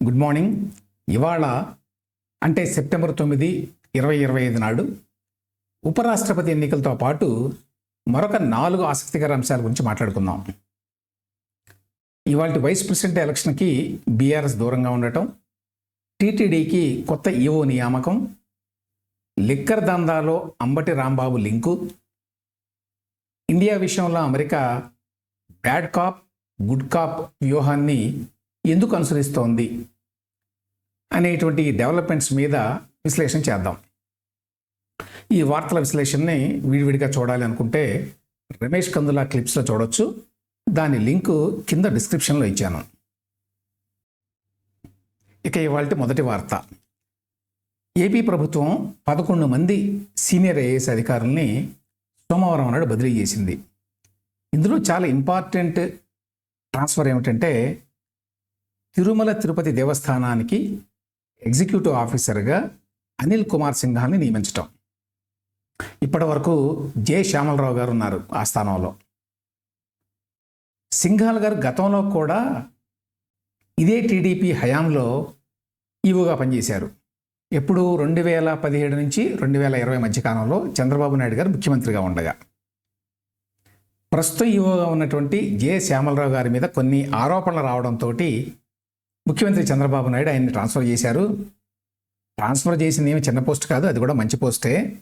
Good morning ఇవాళ అంటే September తొమ్మిది ఇరవై ఇరవై ఐదు నాడు ఉపరాష్ట్రపతి ఎన్నికలతో పాటు మరొక నాలుగు ఆసక్తికర అంశాల గురించి మాట్లాడుకుందాం. ఇవాళ వైస్ ప్రెసిడెంట్ ఎలక్షన్కి బీఆర్ఎస్ దూరంగా ఉండటం టీటీడీకి కొత్త ఈఓ నియామకం లిక్కర్ దందాలో అంబటి రాంబాబు లింకు ఇండియా విషయంలో America bad cop good cop వ్యూహాన్ని ఎందుకు అనుసరిస్తోంది అనేటువంటి డెవలప్మెంట్స్ మీద విశ్లేషణ చేద్దాం. ఈ వార్తల విశ్లేషణని విడివిడిగా చూడాలి అనుకుంటే రమేష్ కందుల క్లిప్స్లో చూడొచ్చు. దాని లింకు కింద డిస్క్రిప్షన్లో ఇచ్చాను. ఇక ఇవాళ మొదటి వార్త. ఏపీ ప్రభుత్వం పదకొండు మంది సీనియర్ ఐఏఎస్ అధికారుల్ని సోమవారం నాడు బదిలీ చేసింది. ఇందులో చాలా ఇంపార్టెంట్ ట్రాన్స్ఫర్ ఏమిటంటే తిరుమల తిరుపతి దేవస్థానానికి ఎగ్జిక్యూటివ్ ఆఫీసర్గా అనిల్ కుమార్ సింఘాల్ని నియమించటం. ఇప్పటి వరకు జె. శ్యామలరావు గారు ఉన్నారు ఆ స్థానంలో. సింఘాల్ గారు గతంలో కూడా ఇదే టీడీపీ హయాంలో ఈవోగా పనిచేశారు. ఎప్పుడు రెండు వేల పదిహేడు నుంచి రెండు వేల ఇరవై మధ్య కాలంలో చంద్రబాబు నాయుడు గారు ముఖ్యమంత్రిగా ఉండగా. ప్రస్తుతం ఈవోగా ఉన్నటువంటి జె. శ్యామలరావు గారి మీద కొన్ని ఆరోపణలు రావడంతో ముఖ్యమంత్రి చంద్రబాబు నాయుడు ఆయన్ని ట్రాన్స్ఫర్ చేశారు. ట్రాన్స్ఫర్ చేసింది ఏమి చిన్న పోస్ట్ కాదు అది కూడా మంచి పోస్టే.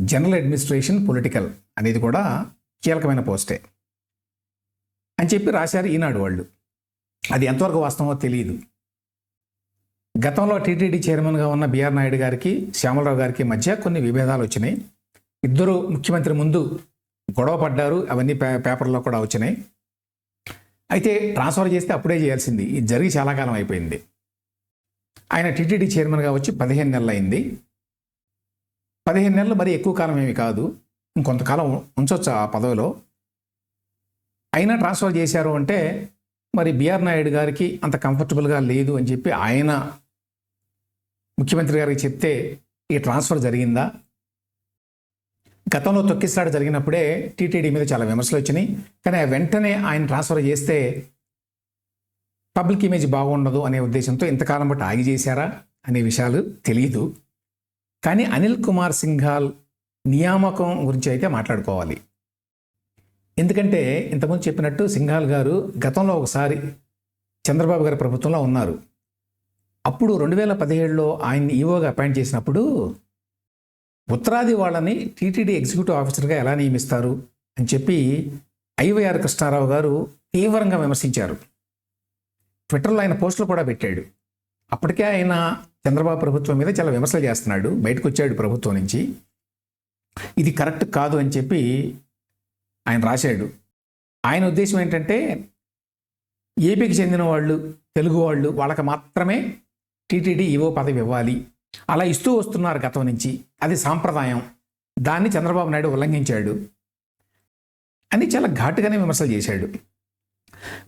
జనరల్ అడ్మినిస్ట్రేషన్ పొలిటికల్ అనేది కూడా కీలకమైన పోస్టే. అని చెప్పి రాశారు ఈనాడు వాళ్ళు. అది ఎంతవరకు వాస్తవమో తెలియదు. గతంలో టీటీడీ చైర్మన్గా ఉన్న బిఆర్ నాయుడు గారికి శ్యామలరావు గారికి మధ్య కొన్ని విభేదాలు వచ్చినాయి. ఇద్దరు ముఖ్యమంత్రి ముందు గొడవ పడ్డారు అవన్నీ పే పేపర్లో కూడా వచ్చినాయి. అయితే ట్రాన్స్ఫర్ చేస్తే అప్పుడే చేయాల్సింది. ఇది జరిగి చాలా కాలం అయిపోయింది. ఆయన టీటీడీ చైర్మన్గా వచ్చి పదిహేను నెలలు అయింది పదిహేను నెలలు మరి ఎక్కువ కాలం ఏమి కాదు. ఇంకొంతకాలం ఉంచవచ్చు ఆ పదవిలో. అయినా ట్రాన్స్ఫర్ చేశారు అంటే మరి బిఆర్ నాయుడు గారికి అంత కంఫర్టబుల్గా లేదు అని చెప్పి ఆయన ముఖ్యమంత్రి గారికి చెప్తే ఈ ట్రాన్స్ఫర్ జరిగిందా? గతంలో తొక్కిసలాట జరిగినప్పుడే టీటీడీ మీద చాలా విమర్శలు వచ్చినాయి. కానీ ఆ వెంటనే ఆయన ట్రాన్స్ఫర్ చేస్తే పబ్లిక్ ఇమేజ్ బాగుండదు అనే ఉద్దేశంతో ఇంతకాలం బట్టి ఆగి చేశారా అనే విషయాలు తెలియదు కానీ అనిల్ కుమార్ సింఘాల్ నియామకం గురించి అయితే మాట్లాడుకోవాలి. ఎందుకంటే ఇంతకుముందు చెప్పినట్టు సింఘాల్ గారు గతంలో ఒకసారి చంద్రబాబు గారి ప్రభుత్వంలో ఉన్నారు. అప్పుడు రెండు వేల పదిహేడులో ఆయన్ని ఈవోగా అపాయింట్ చేసినప్పుడు ఉత్తరాది వాళ్ళని టీటీడీ ఎగ్జిక్యూటివ్ ఆఫీసర్గా ఎలా నియమిస్తారు అని చెప్పి ఐవైఆర్ కృష్ణారావు గారు తీవ్రంగా విమర్శించారు. ట్విట్టర్లో ఆయన పోస్టులు కూడా పెట్టాడు. అప్పటికే ఆయన చంద్రబాబు ప్రభుత్వం మీద చాలా విమర్శలు చేస్తున్నాడు. బయటకు వచ్చాడు ప్రభుత్వం నుంచి. ఇది కరెక్ట్ కాదు అని చెప్పి ఆయన రాశాడు. ఆయన ఉద్దేశం ఏంటంటే ఏపీకి చెందిన వాళ్ళు తెలుగు వాళ్ళు వాళ్ళకి మాత్రమే టీటీడీ ఈవో పదవి ఇవ్వాలి. అలా ఇస్తూ వస్తున్నారు గతం నుంచి. అది సాంప్రదాయం. దాన్ని చంద్రబాబు నాయుడు ఉల్లంఘించాడు. అని చాలా ఘాటుగానే విమర్శలు చేశాడు.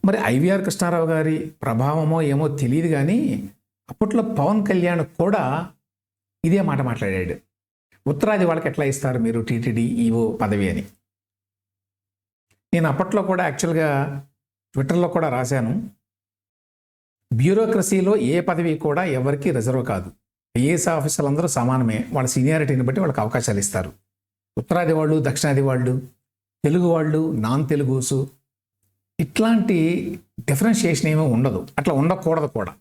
మరి ఐవీఆర్ కృష్ణారావు గారి ప్రభావమో ఏమో తెలియదు కానీ అప్పట్లో పవన్ కళ్యాణ్ కూడా ఇదే మాట మాట్లాడాడు. ఉత్తరాది వాళ్ళకి ఎట్లా ఇస్తారు మీరు టీటీడీ ఈవో పదవి అని. నేను అప్పట్లో కూడా యాక్చువల్గా ట్విట్టర్లో కూడా రాశాను. బ్యూరోక్రసీలో ఏ పదవి కూడా ఎవరికి రిజర్వ్ కాదు. ఐఏఎస్ ఆఫీసర్లు అందరూ సమానమే. వాళ్ళ సీనియారిటీని బట్టి వాళ్ళకి అవకాశాలు ఇస్తారు. ఉత్తరాది వాళ్ళు దక్షిణాది వాళ్ళు తెలుగు వాళ్ళు నాన్ తెలుగుసు ఇట్లాంటి డిఫరెన్షియేషన్ ఏమీ ఉండదు. అట్లా ఉండకూడదు కూడా.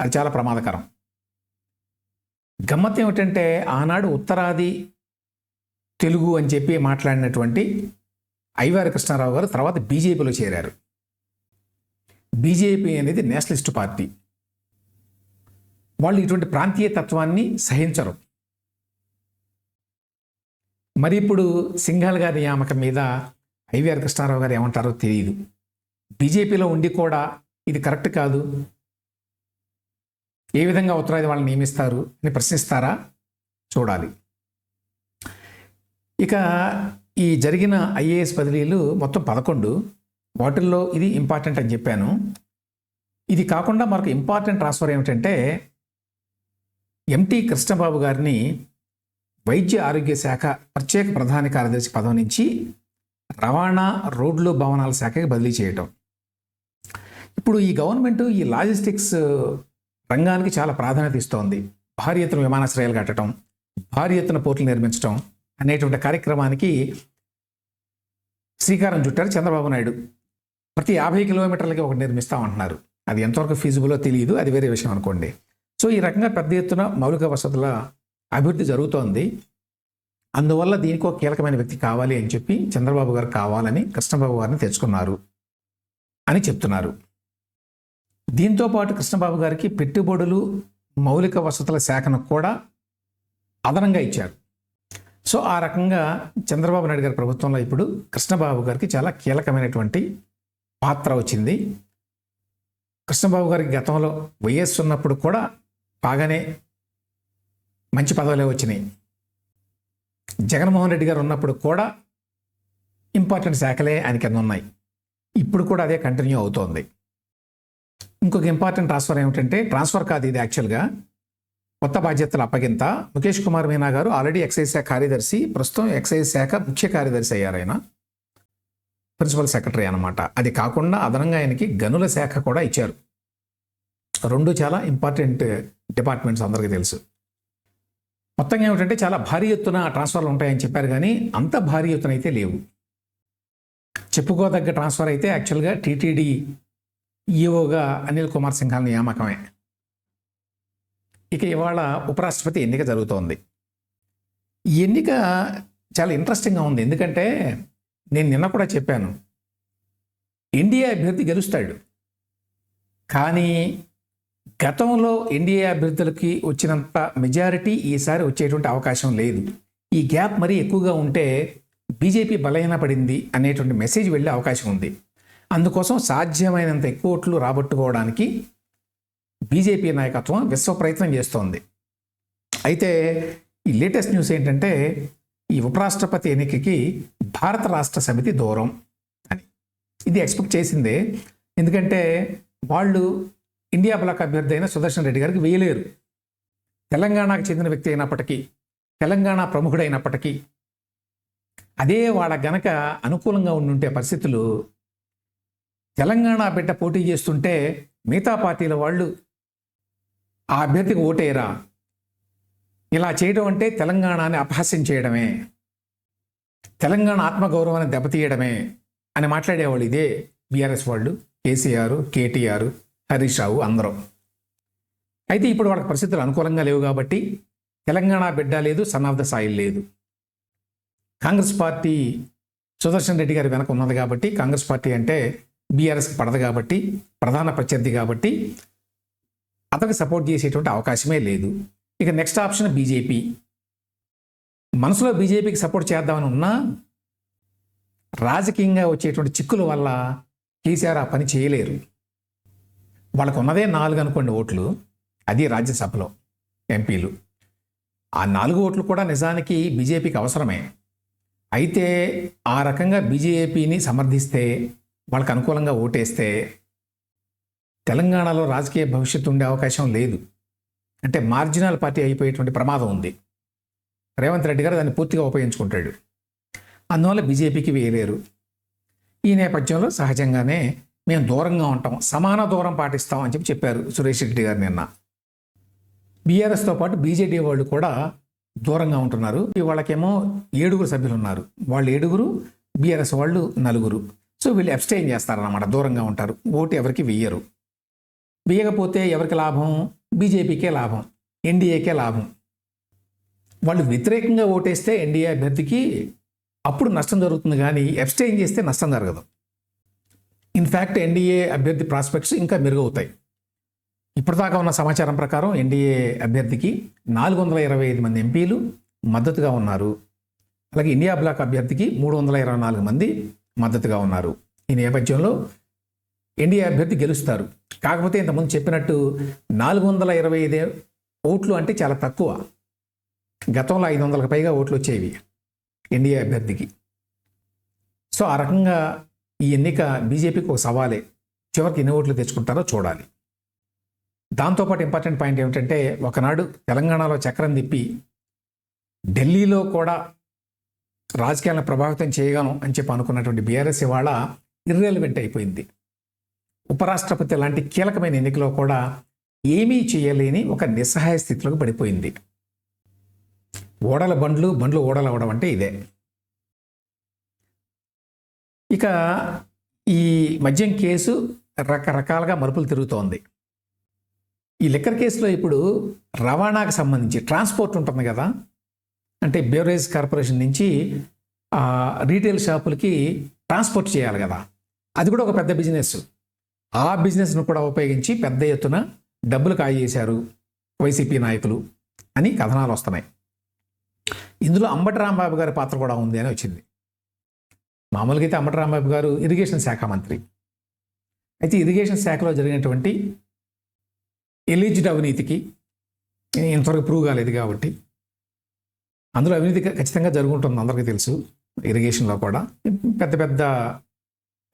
అది చాలా ప్రమాదకరం. గమ్మత్ ఏమిటంటే ఆనాడు ఉత్తరాది తెలుగు అని చెప్పి మాట్లాడినటువంటి ఐవారి కృష్ణారావు గారు తర్వాత బీజేపీలో చేరారు. బీజేపీ అనేది నేషనలిస్ట్ పార్టీ. వాళ్ళు ఇటువంటి ప్రాంతీయ తత్వాన్ని సహించరు. మరి ఇప్పుడు సింఘాల్ గారి నియామకం మీద ఐవీఆర్ కృష్ణారావు గారు ఏమంటారో తెలియదు బీజేపీలో ఉండి కూడా ఇది కరెక్ట్ కాదు. ఏ విధంగా ఉత్తరాది వాళ్ళని నియమిస్తారు అని ప్రశ్నిస్తారా? చూడాలి. ఇక ఈ జరిగిన ఐఏఎస్ బదిలీలు మొత్తం పదకొండు. వాటిల్లో ఇది ఇంపార్టెంట్ అని చెప్పాను. ఇది కాకుండా మరొక ఇంపార్టెంట్ ట్రాన్స్ఫర్ ఏమిటంటే ఎంటి కృష్ణబాబు గారిని వైద్య ఆరోగ్య శాఖ ప్రత్యేక ప్రధాన కార్యదర్శి పదవి నుంచి రవాణా రోడ్లు భవనాల శాఖకి బదిలీ చేయటం. ఇప్పుడు ఈ గవర్నమెంట్ ఈ లాజిస్టిక్స్ రంగానికి చాలా ప్రాధాన్యత ఇస్తోంది. భారీ ఎత్తున విమానాశ్రయాలు కట్టడం భారీ ఎత్తున పోర్టులు నిర్మించడం అనేటువంటి కార్యక్రమానికి శ్రీకారం చుట్టారు చంద్రబాబు నాయుడు. ప్రతి యాభై కిలోమీటర్లకి ఒకటి నిర్మిస్తామంటున్నారు. అది ఎంతవరకు ఫీజుబులో తెలియదు అది వేరే విషయం అనుకోండి. సో ఈ రకంగా పెద్ద ఎత్తున మౌలిక వసతుల అభివృద్ధి జరుగుతోంది. అందువల్ల దీనికి ఒక కీలకమైన వ్యక్తి కావాలి అని చెప్పి చంద్రబాబు గారు కావాలని కృష్ణబాబు గారిని తెచ్చుకున్నారు అని చెప్తున్నారు. దీంతో పాటు కృష్ణబాబు గారికి పెట్టుబడులు మౌలిక వసతుల శాఖను కూడా అదనంగా ఇచ్చారు. సో ఆ రకంగా చంద్రబాబు నాయుడు గారి ప్రభుత్వంలో ఇప్పుడు కృష్ణబాబు గారికి చాలా కీలకమైనటువంటి పాత్ర వచ్చింది. కృష్ణబాబు గారికి గతంలో వైఎస్ ఉన్నప్పుడు కూడా బాగానే మంచి పదవులే వచ్చినాయి. జగన్మోహన్ రెడ్డి గారు ఉన్నప్పుడు కూడా ఇంపార్టెంట్ శాఖలే ఆయన కింద ఉన్నాయి. ఇప్పుడు కూడా అదే కంటిన్యూ అవుతోంది. ఇంకొక ఇంపార్టెంట్ ట్రాన్స్ఫర్ ఏమిటంటే ట్రాన్స్ఫర్ కాదు ఇది యాక్చువల్గా. కొత్త బాధ్యతల అప్పగింత ముఖేష్ కుమార్ మీనా గారు ఆల్రెడీ ఎక్సైజ్ శాఖ కార్యదర్శి ప్రస్తుతం ఎక్సైజ్ శాఖ ముఖ్య కార్యదర్శి అయ్యారు ఆయన. ప్రిన్సిపల్ సెక్రటరీ అనమాట అది కాకుండా అదనంగా ఆయనకి గనుల శాఖ కూడా ఇచ్చారు. రెండు చాలా ఇంపార్టెంట్ డిపార్ట్మెంట్స్ అందరికీ తెలుసు. మొత్తంగా ఏమిటంటే చాలా భారీ ఎత్తున ట్రాన్స్ఫర్లు ఉంటాయని చెప్పారు కానీ అంత భారీ ఎత్తున అయితే లేవు. చెప్పుకోదగ్గ ట్రాన్స్ఫర్ అయితే యాక్చువల్గా టీటీడీ ఈఓగా అనిల్ కుమార్ సింఘాల్ నియామకమే. ఇక ఇవాళ ఉపరాష్ట్రపతి ఎన్నిక జరుగుతోంది. ఈ ఎన్నిక చాలా ఇంట్రెస్టింగ్గా ఉంది. ఎందుకంటే నేను నిన్న కూడా చెప్పాను. ఎన్డీఏ అభ్యర్థి గెలుస్తాడు. కానీ గతంలో ఎన్డీఏ అభ్యర్థులకి వచ్చినంత మెజారిటీ ఈసారి వచ్చేటువంటి అవకాశం లేదు. ఈ గ్యాప్ మరీ ఎక్కువగా ఉంటే బీజేపీ బలహీనపడింది అనేటువంటి మెసేజ్ వెళ్ళే అవకాశం ఉంది. అందుకోసం సాధ్యమైనంత ఎక్కువ ఓట్లు రాబట్టుకోవడానికి బీజేపీ నాయకత్వం విశ్వ ప్రయత్నం చేస్తోంది. అయితే ఈ లేటెస్ట్ న్యూస్ ఏంటంటే ఈ ఉపరాష్ట్రపతి ఎన్నికకి భారత రాష్ట్ర సమితి దూరం అని. ఇది ఎక్స్పెక్ట్ చేసిందే. ఎందుకంటే వాళ్ళు ఇండియా బ్లాక్ అభ్యర్థి అయిన సుదర్శన్ రెడ్డి గారికి వేయలేరు. తెలంగాణకు చెందిన వ్యక్తి అయినప్పటికీ తెలంగాణ ప్రముఖుడైనప్పటికీ అదే వాళ్ళ గనక అనుకూలంగా ఉండుంటే పరిస్థితులు తెలంగాణ బిడ్డ పోటీ చేస్తుంటే మిగతా పార్టీల వాళ్ళు ఆ అభ్యర్థికి ఓటేరా ఇలా చేయడం అంటే తెలంగాణని అపహాస్యం చేయడమే తెలంగాణ ఆత్మగౌరవాన్ని దెబ్బతీయడమే అని మాట్లాడేవాళ్ళు ఇదే బీఆర్ఎస్ వాళ్ళు కేసీఆర్ కేటీఆర్ హరీష్ రావు అందరూ. అయితే ఇప్పుడు వాళ్ళకి పరిస్థితులు అనుకూలంగా లేవు కాబట్టి తెలంగాణ బిడ్డ లేదు సన్ ఆఫ్ ద సాయిల్ లేదు. కాంగ్రెస్ పార్టీ సుదర్శన్ రెడ్డి గారి వెనక ఉన్నది కాబట్టి కాంగ్రెస్ పార్టీ అంటే బీఆర్ఎస్కి పడదు కాబట్టి ప్రధాన ప్రత్యర్థి కాబట్టి అతనికి సపోర్ట్ చేసేటువంటి అవకాశమే లేదు. ఇక నెక్స్ట్ ఆప్షన్ బీజేపీ. మనసులో బీజేపీకి సపోర్ట్ చేద్దామని ఉన్నా రాజకీయంగా వచ్చేటువంటి చిక్కుల వల్ల కేసీఆర్ ఆ పని చేయలేరు. వాళ్ళకు ఉన్నదే నాలుగు అనుకోండి ఓట్లు. అది రాజ్యసభలో ఎంపీలు. ఆ నాలుగు ఓట్లు కూడా నిజానికి బీజేపీకి అవసరమే. అయితే ఆ రకంగా బీజేపీని సమర్థిస్తే వాళ్ళకి అనుకూలంగా ఓటేస్తే తెలంగాణలో రాజకీయ భవిష్యత్తు ఉండే అవకాశం లేదు. అంటే మార్జినల్ పార్టీ అయిపోయేటువంటి ప్రమాదం ఉంది. రేవంత్ రెడ్డి గారు దాన్ని పూర్తిగా ఉపయోగించుకుంటాడు. అందువల్ల బీజేపీకి వేయలేరు ఈ నేపథ్యంలో సహజంగానే మేము దూరంగా ఉంటాం సమాన దూరం పాటిస్తాం అని చెప్పి చెప్పారు సురేష్ రెడ్డి గారు నిన్న. బీఆర్ఎస్తో పాటు బీజేడీ వాళ్ళు కూడా దూరంగా ఉంటున్నారు. వాళ్ళకేమో ఏడుగురు సభ్యులు ఉన్నారు. వాళ్ళు ఏడుగురు బీఆర్ఎస్ వాళ్ళు నలుగురు. సో వీళ్ళు అబ్స్టైన్ చేస్తారన్నమాట దూరంగా ఉంటారు. ఓటు ఎవరికి వెయ్యరు. వేయకపోతే ఎవరికి లాభం? బీజేపీకే లాభం ఎన్డీఏకే లాభం. వాళ్ళు వ్యతిరేకంగా ఓటేస్తే ఎన్డీఏ అభ్యర్థికి అప్పుడు నష్టం జరుగుతుంది కానీ అబ్స్టైన్ చేస్తే నష్టం జరగదు. ఇన్ఫ్యాక్ట్ ఎన్డీఏ అభ్యర్థి ప్రాస్పెక్ట్స్ ఇంకా మెరుగవుతాయి. ఇప్పటిదాకా ఉన్న సమాచారం ప్రకారం ఎన్డీఏ అభ్యర్థికి నాలుగు వందల ఇరవై ఐదు మంది ఎంపీలు మద్దతుగా ఉన్నారు. అలాగే ఇండియా బ్లాక్ అభ్యర్థికి మూడు వందల ఇరవై నాలుగు మంది మద్దతుగా ఉన్నారు. ఈ నేపథ్యంలో ఎన్డీఏ అభ్యర్థి గెలుస్తారు. కాకపోతే ఇంతకుముందు చెప్పినట్టు నాలుగు వందల ఇరవై ఐదు ఓట్లు అంటే చాలా తక్కువ. గతంలో ఐదు వందలకు పైగా ఓట్లు వచ్చేవి ఎన్డీఏ అభ్యర్థికి. సో ఆ రకంగా ఈ ఎన్నిక బీజేపీకి ఒక సవాలే. చివరికి ఎన్ని ఓట్లు తెచ్చుకుంటారో చూడాలి. దాంతోపాటు ఇంపార్టెంట్ పాయింట్ ఏమిటంటే ఒకనాడు తెలంగాణలో చక్రం తిప్పి ఢిల్లీలో కూడా రాజకీయాలను ప్రభావితం చేయగలం అని చెప్పి అనుకున్నటువంటి బీఆర్ఎస్ ఇవాళ ఇర్రెలివెంట్ అయిపోయింది. ఉపరాష్ట్రపతి లాంటి కీలకమైన ఎన్నికలో కూడా ఏమీ చేయలేని ఒక నిస్సహాయ స్థితిలోకి పడిపోయింది. ఓడల బండ్లు బండ్లు ఓడలవడం అంటే ఇదే. ఇక ఈ మద్యం కేసు రకరకాలుగా మరుపులు తిరుగుతోంది. ఈ లిక్కర్ కేసులో ఇప్పుడు రవాణాకు సంబంధించి ట్రాన్స్పోర్ట్ ఉంటుంది కదా. అంటే బేవరేజ్ కార్పొరేషన్ నుంచి రీటైల్ షాపులకి ట్రాన్స్పోర్ట్ చేయాలి కదా. అది కూడా ఒక పెద్ద బిజినెస్. ఆ బిజినెస్ను కూడా ఉపయోగించి పెద్ద ఎత్తున డబ్బులు కాజేశారు వైసీపీ నాయకులు అని కథనాలు వస్తున్నాయి. ఇందులో అంబటి రాంబాబు గారి పాత్ర కూడా ఉంది అని వచ్చింది. మామూలుగా అయితే అంబటి గారు ఇరిగేషన్ శాఖ మంత్రి. అయితే ఇరిగేషన్ శాఖలో జరిగినటువంటి ఎలిజిడ్ అవినీతికి ఇంతవరకు ప్రూవ్ కాలేదు కాబట్టి అందులో అవినీతి ఖచ్చితంగా జరుగుంటుంది అందరికీ తెలుసు. ఇరిగేషన్లో కూడా పెద్ద పెద్ద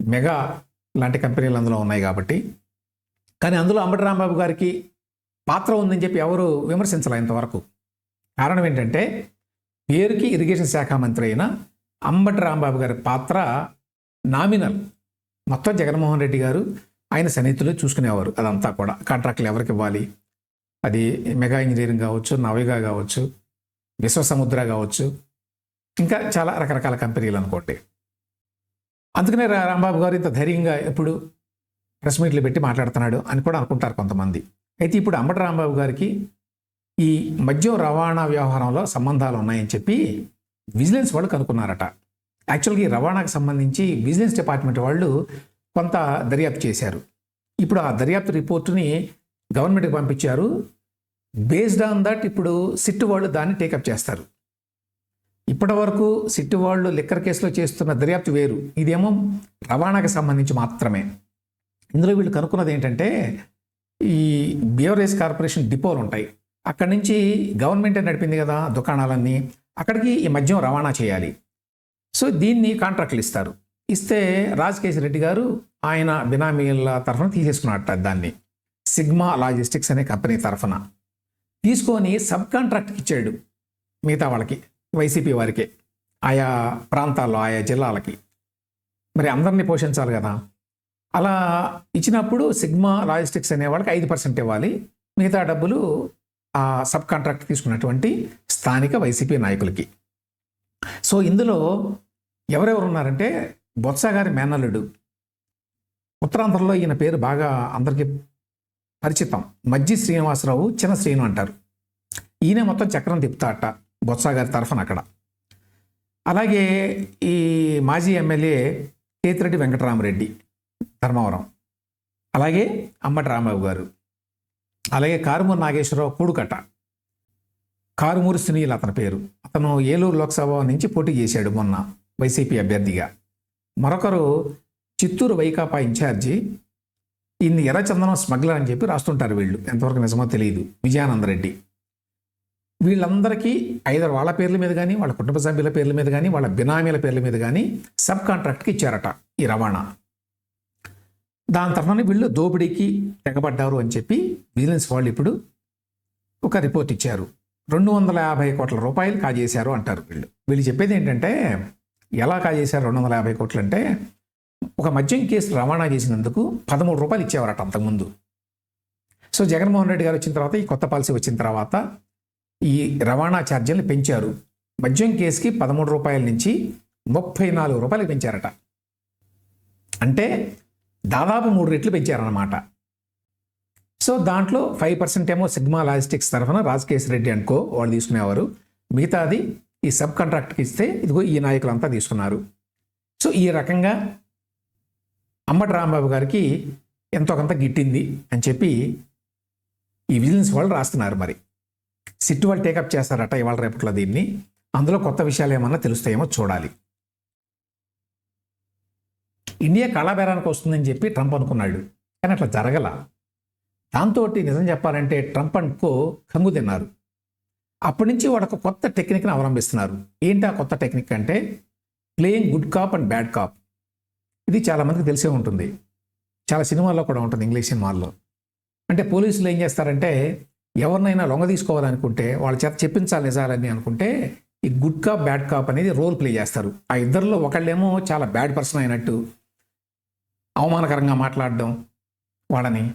మెగా లాంటి కంపెనీలు అందులో ఉన్నాయి కాబట్టి. కానీ అందులో అంబటరాంబాబు గారికి పాత్ర ఉందని చెప్పి ఎవరు విమర్శించలే ఇంతవరకు? కారణం ఏంటంటే పేరుకి ఇరిగేషన్ శాఖ మంత్రి అయినా అంబటి రాంబాబు గారి పాత్ర నామినల్. మొత్తం జగన్మోహన్ రెడ్డి గారు ఆయన సన్నిహితులు చూసుకునేవారు అదంతా కూడా. కాంట్రాక్ట్లు ఎవరికి ఇవ్వాలి? అది మెగా ఇంజనీరింగ్ కావచ్చు నవిగా కావచ్చు విశ్వసముద్ర కావచ్చు ఇంకా చాలా రకరకాల కంపెనీలు అనుకోండి. అందుకనే రా- రాంబాబు గారు ఇంత ధైర్యంగా ఎప్పుడు ప్రెస్ మీట్లు పెట్టి మాట్లాడుతున్నాడు అని కూడా అనుకుంటారు కొంతమంది. అయితే ఇప్పుడు అంబటి రాంబాబు గారికి ఈ మద్యం రవాణా వ్యవహారంలో సంబంధాలు ఉన్నాయని చెప్పి విజిలెన్స్ వాళ్ళు కనుక్కున్నారట. యాక్చువల్గా ఈ రవాణాకు సంబంధించి విజిలెన్స్ డిపార్ట్మెంట్ వాళ్ళు కొంత దర్యాప్తు చేశారు. ఇప్పుడు ఆ దర్యాప్తు రిపోర్టుని గవర్నమెంట్కి పంపించారు. బేస్డ్ ఆన్ దట్ ఇప్పుడు సిట్ వాళ్ళు దాన్ని టేకప్ చేస్తారు. ఇప్పటి వరకు సిట్ వాళ్ళు లిక్కర్ కేసులో చేస్తున్న దర్యాప్తు వేరు. ఇదేమో రవాణాకి సంబంధించి మాత్రమే. ఇందులో వీళ్ళు కనుక్కున్నది ఏంటంటే ఈ బివరేజ్ కార్పొరేషన్ డిపోలు ఉంటాయి. అక్కడి నుంచి గవర్నమెంటే నడిపింది కదా దుకాణాలన్నీ. అక్కడికి ఈ మద్యం రవాణా చేయాలి. సో దీన్ని కాంట్రాక్ట్లు ఇస్తారు. ఇస్తే రాజకేశ్ రెడ్డి గారు ఆయన బినామీల తరఫున తీసేసుకున్నట్ట దాన్ని. సిగ్మా లాజిస్టిక్స్ అనే కంపెనీ తరఫున. తీసుకొని సబ్ కాంట్రాక్ట్ ఇచ్చాడు మిగతా వాళ్ళకి వైసీపీ వారికి ఆయా ప్రాంతాల్లో ఆయా జిల్లాలకి. మరి అందరినీ పోషించాలి కదా. అలా ఇచ్చినప్పుడు సిగ్మా లాజిస్టిక్స్ అనే వాళ్ళకి ఐదు పర్సెంట్ ఇవ్వాలి. మిగతా డబ్బులు ఆ సబ్ కాంట్రాక్ట్ తీసుకున్నటువంటి స్థానిక వైసీపీ నాయకులకి. సో ఇందులో ఎవరెవరు ఉన్నారంటే బొత్స గారి మేనల్లుడు. ఉత్తరాంధ్రలో ఈయన పేరు బాగా అందరికీ పరిచితం. మజ్జి శ్రీనివాసరావు చిన్న శ్రీను అంటారు. ఈయన మొత్తం చక్రం తిప్పుతాట బొత్స గారి తరఫున అక్కడ. అలాగే ఈ మాజీ ఎమ్మెల్యే కేతిరెడ్డి వెంకటరామరెడ్డి ధర్మవరం. అలాగే అమ్మటి రాంబాబు గారు. అలాగే కారుమూరి నాగేశ్వరరావు కూడుకట కారుమూరి సునీల్ అతని పేరు. అతను ఏలూరు లోక్సభ నుంచి పోటీ చేశాడు మొన్న వైసీపీ అభ్యర్థిగా. మరొకరు చిత్తూరు వైకాపా ఇన్ఛార్జి. ఇన్ని ఎర్రచందనం స్మగ్లర్ అని చెప్పి రాస్తుంటారు వీళ్ళు. ఎంతవరకు నిజమో తెలియదు విజయానందరెడ్డి. వీళ్ళందరికీ ఐదరు వాళ్ళ పేర్ల మీద కానీ వాళ్ళ కుటుంబ సభ్యుల పేర్ల మీద కానీ వాళ్ళ బినామీల పేర్ల మీద కానీ సబ్ కాంట్రాక్ట్కి ఇచ్చారట ఈ రవాణా. దాని తర్వాత వీళ్ళు దోపిడీకి తెగబడ్డారు అని చెప్పి విజిలెన్స్ వాళ్ళు ఇప్పుడు ఒక రిపోర్ట్ ఇచ్చారు. రెండు వందల యాభై కోట్ల రూపాయలు కాజేశారు అంటారు వీళ్ళు. వీళ్ళు చెప్పేది ఏంటంటే ఎలా కాజేశారు రెండు వందల యాభై కోట్లు అంటే ఒక మద్యం కేసు రవాణా చేసినందుకు పదమూడు రూపాయలు ఇచ్చేవారట అంతకుముందు. సో జగన్మోహన్ రెడ్డి గారు వచ్చిన తర్వాత ఈ కొత్త పాలసీ వచ్చిన తర్వాత ఈ రవాణా ఛార్జీలు పెంచారు. మద్యం కేసుకి పదమూడు రూపాయల నుంచి ముప్పై నాలుగు రూపాయలు పెంచారట. అంటే దాదాపు మూడు రెట్లు పెంచారన్నమాట. సో దాంట్లో ఫైవ్ పర్సెంట్ ఏమో సిగ్మా లాజిస్టిక్స్ తరఫున రాజకేశ్ రెడ్డి అనుకో వాళ్ళు తీసుకునేవారు. మిగతాది ఈ సబ్ కాంట్రాక్ట్కి ఇస్తే ఇదిగో ఈ నాయకులంతా తీసుకున్నారు. సో ఈ రకంగా అమ్మటి రాంబాబు గారికి ఎంతో కొంత గిట్టింది అని చెప్పి ఈ విజిలెన్స్ వాళ్ళు రాస్తున్నారు మరి. సిట్ వాళ్ళు టేకప్ చేస్తారట ఇవాళ రేపట్లో దీన్ని. అందులో కొత్త విషయాలు ఏమన్నా తెలుస్తాయేమో చూడాలి. ఇండియా కళాబేరానికి వస్తుందని చెప్పి ట్రంప్ అనుకున్నాడు. కానీ అట్లా జరగల. దాంతో నిజం చెప్పాలంటే ట్రంప్ అండ్ కో కంగు తిన్నారు. అప్పటి నుంచి వాడు ఒక కొత్త టెక్నిక్ని అవలంబిస్తున్నారు. ఏంటి ఆ కొత్త టెక్నిక్ అంటే playing good cop and bad cop. ఇది చాలామందికి తెలిసే ఉంటుంది. చాలా సినిమాల్లో కూడా ఉంటుంది ఇంగ్లీష్ సినిమాల్లో. అంటే పోలీసులు ఏం చేస్తారంటే ఎవరినైనా లొంగ తీసుకోవాలనుకుంటే వాళ్ళ చేత చెప్పించాలి నిజాలని అనుకుంటే ఈ గుడ్ కాప్ బ్యాడ్ కాప్ అనేది రోల్ ప్లే చేస్తారు. ఆ ఇద్దరిలో ఒకళ్ళేమో చాలా బ్యాడ్ పర్సన్ అయినట్టు అవమానకరంగా మాట్లాడడం వాళ్ళని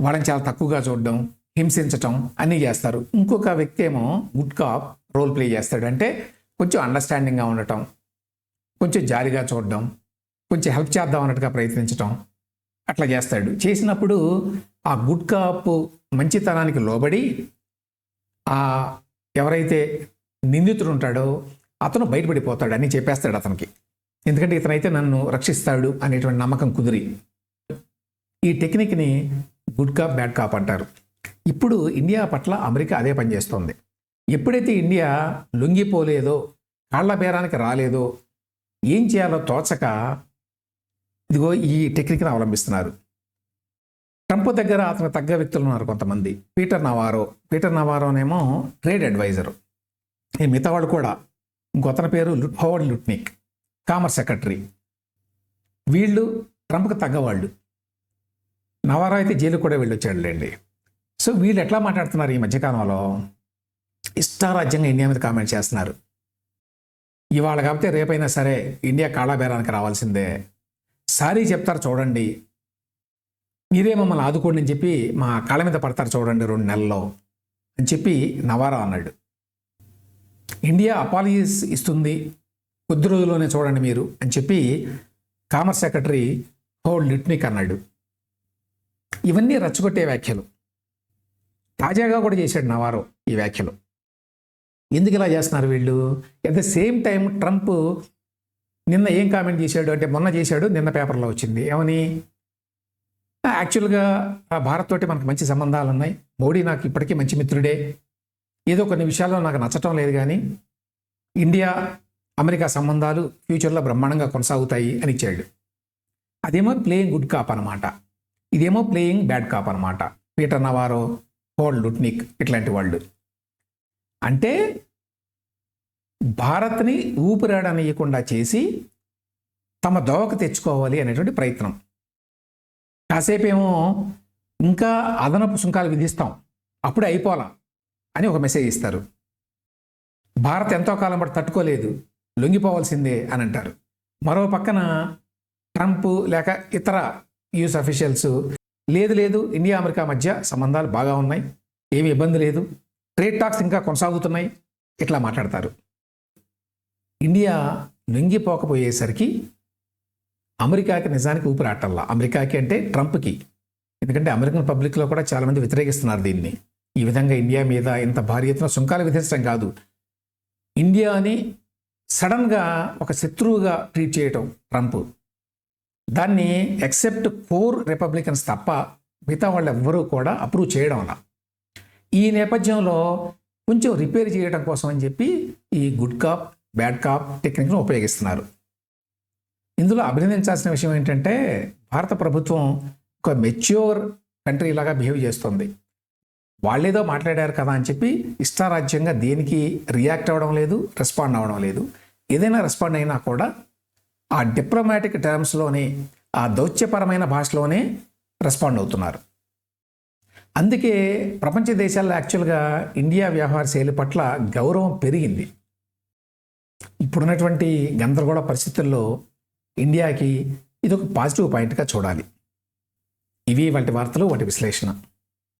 వాళ్ళని చాలా తక్కువగా చూడడం హింసించటం అన్నీ చేస్తారు. ఇంకొక వ్యక్తి ఏమో గుడ్ కాప్ రోల్ ప్లే చేస్తాడు. అంటే కొంచెం అండర్స్టాండింగ్గా ఉండటం కొంచెం జాలిగా చూడడం కొంచెం హెల్ప్ చేద్దాం అన్నట్టుగా ప్రయత్నించటం అట్లా చేస్తాడు. చేసినప్పుడు ఆ గుడ్ కాప్ మంచితనానికి లోబడి ఆ ఎవరైతే నిందితుడు ఉంటాడో అతను బయటపడిపోతాడు అని చెప్పేస్తాడు అతనికి. ఎందుకంటే ఇతనైతే నన్ను రక్షిస్తాడు అనేటువంటి నమ్మకం కుదిరి. ఈ టెక్నిక్ని గుడ్ కాప్ బ్యాడ్ కాప్ అంటారు. ఇప్పుడు ఇండియా పట్ల అమెరికా అదే పనిచేస్తోంది ఎప్పుడైతే ఇండియా లొంగిపోలేదో కాళ్ళ బేరానికి రాలేదో ఏం చేయాలో తోచక ఇదిగో ఈ టెక్నిక్ని అవలంబిస్తున్నారు. ట్రంప్ దగ్గర అతను తగ్గ వ్యక్తులు ఉన్నారు కొంతమంది. పీటర్ నవారో పీటర్ నవారోనేమో ట్రేడ్ అడ్వైజర్. ఈ మిగతా వాళ్ళు కూడా. ఇంకొతని పేరు Lut Howard Lutnick. Commerce secretary. వీళ్ళు ట్రంప్కి తగ్గవాళ్ళు. నవారో అయితే జైలు కూడా వెళ్ళొచ్చాడులేండి. సో వీళ్ళు ఎట్లా మాట్లాడుతున్నారు ఈ మధ్యకాలంలో ఇష్టారాజ్యంగా ఇండియా మీద కామెంట్ చేస్తున్నారు. ఇవాళ కాకపోతే రేపైనా సరే ఇండియా కాళాబేరానికి రావాల్సిందే. సారీ చెప్తారు చూడండి. మీరే మమ్మల్ని ఆదుకోండి అని చెప్పి మా కాళ్ళ మీద పడతారు చూడండి రెండు నెలల్లో అని చెప్పి నవారా అన్నాడు. ఇండియా అపాలజీస్ ఇస్తుంది. కొద్ది రోజుల్లోనే చూడండి మీరు అని చెప్పి కామర్స్ సెక్రటరీ హోల్ లిట్నిక్ అన్నాడు. ఇవన్నీ రచ్చగొట్టే వ్యాఖ్యలు. తాజాగా కూడా చేశాడు నవారో ఈ వ్యాఖ్యలు. ఎందుకు ఇలా చేస్తున్నారు వీళ్ళు? At the same time Trump నిన్న ఏం కామెంట్ చేశాడు అంటే మొన్న చేశాడు నిన్న పేపర్లో వచ్చింది. ఏమని? యాక్చువల్గా ఆ భారత్ తోటి మనకు మంచి సంబంధాలు ఉన్నాయి. మోడీ నాకు ఇప్పటికీ మంచి మిత్రుడే. ఏదో కొన్ని విషయాల్లో నాకు నచ్చటం లేదు కానీ ఇండియా అమెరికా సంబంధాలు ఫ్యూచర్లో బ్రహ్మాండంగా కొనసాగుతాయి అని ఇచ్చాడు. అదేమో ప్లేయింగ్ గుడ్ కాప్ అనమాట ఇదేమో ప్లేయింగ్ బ్యాడ్ కాప్ అనమాట పీటర్ నవారో హోల్డ్ లుట్నిక్ ఇట్లాంటి వాళ్ళు. అంటే భారత్ని ఊపిరాడనియకుండా చేసి తమ దోవకు తెచ్చుకోవాలి అనేటువంటి ప్రయత్నం. కాసేపు ఏమో ఇంకా అదనపు సుంకాలు విధిస్తాం. అప్పుడే అయిపోలా అని ఒక మెసేజ్ ఇస్తారు. భారత్ ఎంతో కాలం పాటు తట్టుకోలేదు. లొంగిపోవాల్సిందే అని అంటారు. మరో పక్కన ట్రంప్ లేక ఇతర యూఎస్ అఫీషియల్స్ లేదు లేదు ఇండియా అమెరికా మధ్య సంబంధాలు బాగా ఉన్నాయి ఏమి ఇబ్బంది లేదు ట్రేడ్ టాక్స్ ఇంకా కొనసాగుతున్నాయి ఇట్లా మాట్లాడతారు. ఇండియా లొంగిపోకపోయేసరికి అమెరికాకి నిజానికి ఊపిరాటల్లా. అమెరికాకి అంటే ట్రంప్కి. ఎందుకంటే అమెరికన్ పబ్లిక్లో కూడా చాలామంది వ్యతిరేకిస్తున్నారు దీన్ని. ఈ విధంగా ఇండియా మీద ఇంత భారీ ఎత్తున సుంకాలు విధించడం కాదు. ఇండియాని సడన్గా ఒక శత్రువుగా ట్రీట్ చేయటం ట్రంప్. దాన్ని ఎక్సెప్ట్ కోర్ రిపబ్లికన్స్ తప్ప మిగతా వాళ్ళు ఎవ్వరూ కూడా అప్రూవ్ చేయడం అలా. ఈ నేపథ్యంలో కొంచెం రిపేర్ చేయడం కోసం అని చెప్పి ఈ గుడ్ కాప్ బ్యాడ్ కాప్ టెక్నిక్ను ఉపయోగిస్తున్నారు. ఇందులో అభినందించాల్సిన విషయం ఏంటంటే భారత ప్రభుత్వం ఒక మెచ్యూర్ కంట్రీ లాగా బిహేవ్ చేస్తుంది. వాళ్ళేదో మాట్లాడారు కదా అని చెప్పి ఇష్టారాజ్యంగా దేనికి రియాక్ట్ అవ్వడం లేదు రెస్పాండ్ అవ్వడం లేదు. ఏదైనా రెస్పాండ్ అయినా కూడా ఆ డిప్లొమాటిక్ టర్మ్స్లోనే ఆ దౌత్యపరమైన భాషలోనే రెస్పాండ్ అవుతున్నారు. అందుకే ప్రపంచ దేశాల్లో యాక్చువల్గా ఇండియా వ్యవహార శైలి పట్ల గౌరవం పెరిగింది. ఇప్పుడున్నటువంటి గందరగోళ పరిస్థితుల్లో ఇండియాకి ఇది ఒక పాజిటివ్ పాయింట్గా చూడాలి. ఇవి వాటి వార్తలు వాటి విశ్లేషణ.